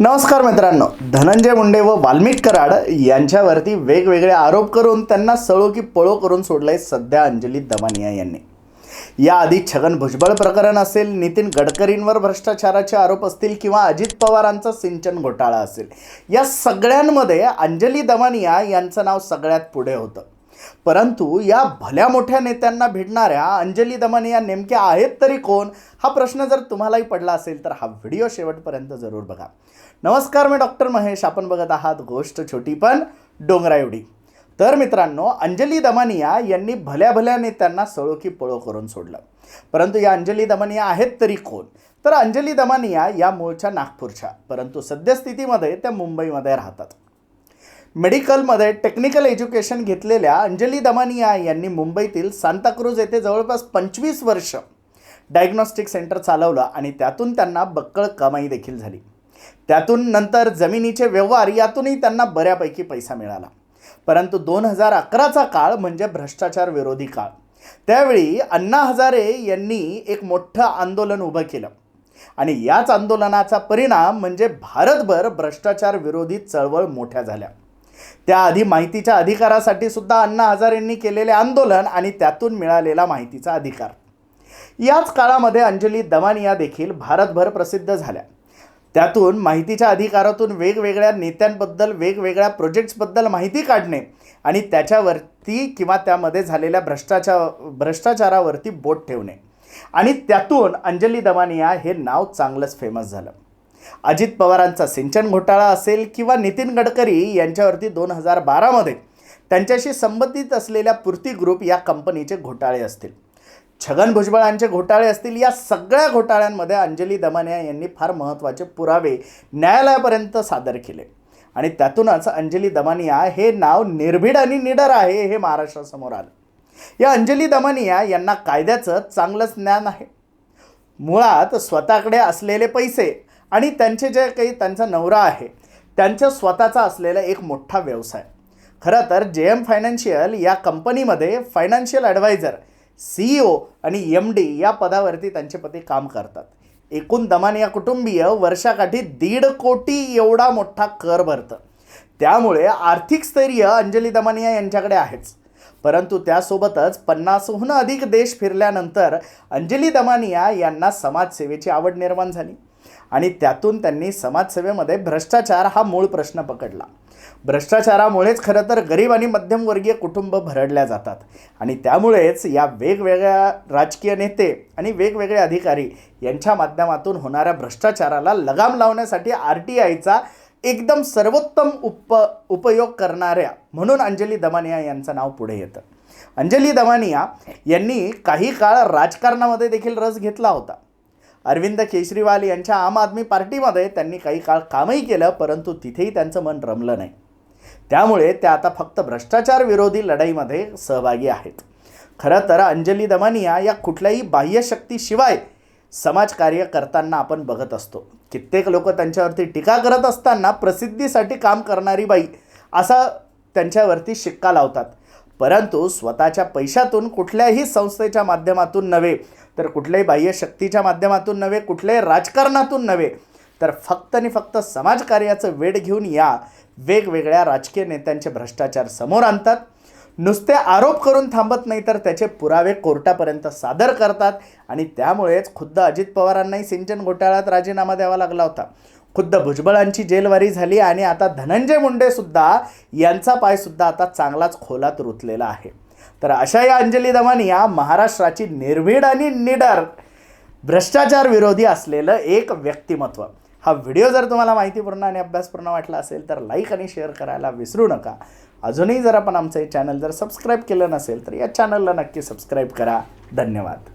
नमस्कार मित्रांनो. धनंजय मुंडे व वाल्मिक कराड यांच्यावरती वेगवेगळे आरोप करून त्यांना सळो की पळो करून सोडलंय सध्या अंजली दमानिया यांनी. याआधी छगन भुजबळ प्रकरण असेल नितीन गडकरींवर भ्रष्टाचाराचे आरोप असतील किंवा अजित पवारांचा सिंचन घोटाळा असेल. या सगळ्यांमध्ये अंजली दमानिया यांचं नाव सगळ्यात पुढे होतं. परंतु या भल्या मोठ्या नेत्यांना भिडणाऱ्या अंजली दमानिया नेमक्या आहेत तरी कोण? हा प्रश्न जर तुम्हालाही पडला असेल तर हा व्हिडिओ शेवटपर्यंत जरूर बघा. नमस्कार मी डॉक्टर महेश. आपण बघत आहात गोष्ट छोटी पण डोंगरा एवढी. तर मित्रांनो अंजली दमानिया यांनी भल्या भल्या नेत्यांना सळो की पळो करून सोडलं. परंतु या अंजली दमानिया आहेत तरी कोण? तर अंजली दमानिया या मूळच्या नागपूरच्या. परंतु सद्यस्थितीमध्ये त्या मुंबईमध्ये राहतात. मेडिकलमध्ये टेक्निकल एज्युकेशन घेतलेल्या अंजली दमानिया यांनी मुंबईतील सांताक्रूज येथे जवळपास पंचवीस वर्ष डायग्नॉस्टिक सेंटर चालवलं आणि त्यातून त्यांना बक्कळ कमाई देखील झाली. त्यातून नंतर जमिनीचे व्यवहार यातूनही त्यांना बऱ्यापैकी पैसा मिळाला. परंतु दोन हजार अकराचा काळ म्हणजे भ्रष्टाचार विरोधी काळ. त्यावेळी अण्णा हजारे यांनी एक मोठं आंदोलन उभं केलं. आणि याच आंदोलनाचा परिणाम म्हणजे भारतभर भ्रष्टाचार विरोधी चळवळ मोठ्या झाल्या. त्याआधी माहितीच्या अधिकारासाठी सुद्धा अण्णा हजारेंनी केलेले आंदोलन आणि त्यातून मिळालेला माहितीचा अधिकार. याच काळामध्ये अंजली दमानिया देखील भारतभर प्रसिद्ध झाल्या. त्यातून माहितीच्या अधिकारातून वेगवेगळ्या नेत्यांबद्दल वेगवेगळ्या प्रोजेक्ट्सबद्दल माहिती काढणे आणि त्याच्यावरती किंवा त्यामध्ये झालेल्या भ्रष्टाचार भ्रष्टाचारावरती बोट ठेवणे. आणि त्यातून अंजली दमानिया हे नाव चांगलंच फेमस झालं. अजित पवारांचा सिंचन घोटाळा असेल किंवा नितीन गडकरी यांच्यावरती दोन हजार बारामध्ये त्यांच्याशी संबंधित असलेल्या पूर्ती ग्रुप या कंपनीचे घोटाळे असतील. छगन भुजबळांचे घोटाळे असतील. या सगळ्या घोटाळ्यांमध्ये अंजली दमानिया यांनी फार महत्त्वाचे पुरावे न्यायालयापर्यंत सादर केले. आणि त्यातूनच अंजली दमानिया हे नाव निर्भीड आणि निडर आहे हे महाराष्ट्रासमोर आलं. या अंजली दमानिया यांना कायद्याचं चांगलंच ज्ञान आहे. मुळात स्वतःकडे असलेले पैसे आणि त्यांचे जे काही त्यांचा नवरा आहे त्यांच्या स्वतःचा असलेला एक मोठा व्यवसाय. खरं तर जे एम फायनान्शियल या कंपनीमध्ये financial adviser C E O आणि एम डी या पदावरती त्यांचे पती काम करतात. एकूण दमानिया कुटुंबीय वर्षाकाठी दीड कोटी एवढा मोठा कर भरतं. त्यामुळे आर्थिक स्थैर्य अंजली दमानिया यांच्याकडे आहेच. परंतु त्यासोबतच पन्नासहून अधिक देश फिरल्यानंतर अंजली दमानिया यांना समाजसेवेची आवड निर्माण झाली. आणि त्यातून त्यांनी समाजसेवेमध्ये भ्रष्टाचार हा मूळ प्रश्न पकडला. भ्रष्टाचारामुळेच खरं तर गरीब आणि मध्यमवर्गीय कुटुंब भरडल्या जातात. आणि त्यामुळेच या वेगवेगळ्या राजकीय नेते आणि वेगवेगळे अधिकारी यांच्या माध्यमातून होणाऱ्या भ्रष्टाचाराला लगाम लावण्यासाठी आर टी आयचा एकदम सर्वोत्तम उप उपयोग करणाऱ्या म्हणून अंजली दमानिया यांचं नाव पुढे येतं. अंजली दमानिया यांनी काही काळ राजकारणामध्ये देखील रस घेतला होता. अरविंद केजरीवाल यांच्या आम आदमी पार्टीमध्ये त्यांनी काही काळ कामही केलं परंतु तिथेही त्यांचं मन रमलं नाही. त्यामुळे त्या आता फक्त भ्रष्टाचार विरोधी लढाईमध्ये सहभागी आहेत. खरं तर अंजली दमानिया या कुठल्याही बाह्यशक्तीशिवाय समाजकार्य करताना आपण बघत असतो. कित्येक लोक त्यांच्यावरती टीका करत असताना प्रसिद्धीसाठी काम करणारी बाई असा त्यांच्यावरती शिक्का लावतात. परंतु स्वतःच्या पैशातून कुठल्याही संस्थेच्या माध्यमातून नव्हे तर कुठल्याही बाह्य शक्तीच्या माध्यमातून नव्हे कुठल्याही राजकारणातून नव्हे तर फक्त आणि फक्त समाजकार्याचं वेड घेऊन या वेगवेगळ्या राजकीय नेत्यांचे भ्रष्टाचार समोर आणतात. नुसते आरोप करून थांबत नाही तर त्याचे पुरावे कोर्टापर्यंत सादर करतात. आणि त्यामुळेच खुद्द अजित पवारांनाही सिंचन घोटाळ्यात राजीनामा द्यावा लागला होता. खुद्द भुजबळांची जेलवारी झाली आणि आता धनंजय मुंडेसुद्धा यांचा पायसुद्धा आता चांगलाच खोलात रुतलेला आहे. तर अशा या अंजली दमानिया महाराष्ट्राची निर्भीड आणि निडर भ्रष्टाचार विरोधी असलेलं एक व्यक्तिमत्व. हा व्हिडिओ जर तुम्हाला माहितीपूर्ण आणि अभ्यासपूर्ण वाटला असेल तर लाईक आणि शेअर करायला विसरू नका. अजूनही जर आपण आमचं हे चॅनल जर सबस्क्राईब केलं नसेल तर या चॅनलला नक्की सबस्क्राईब करा. धन्यवाद.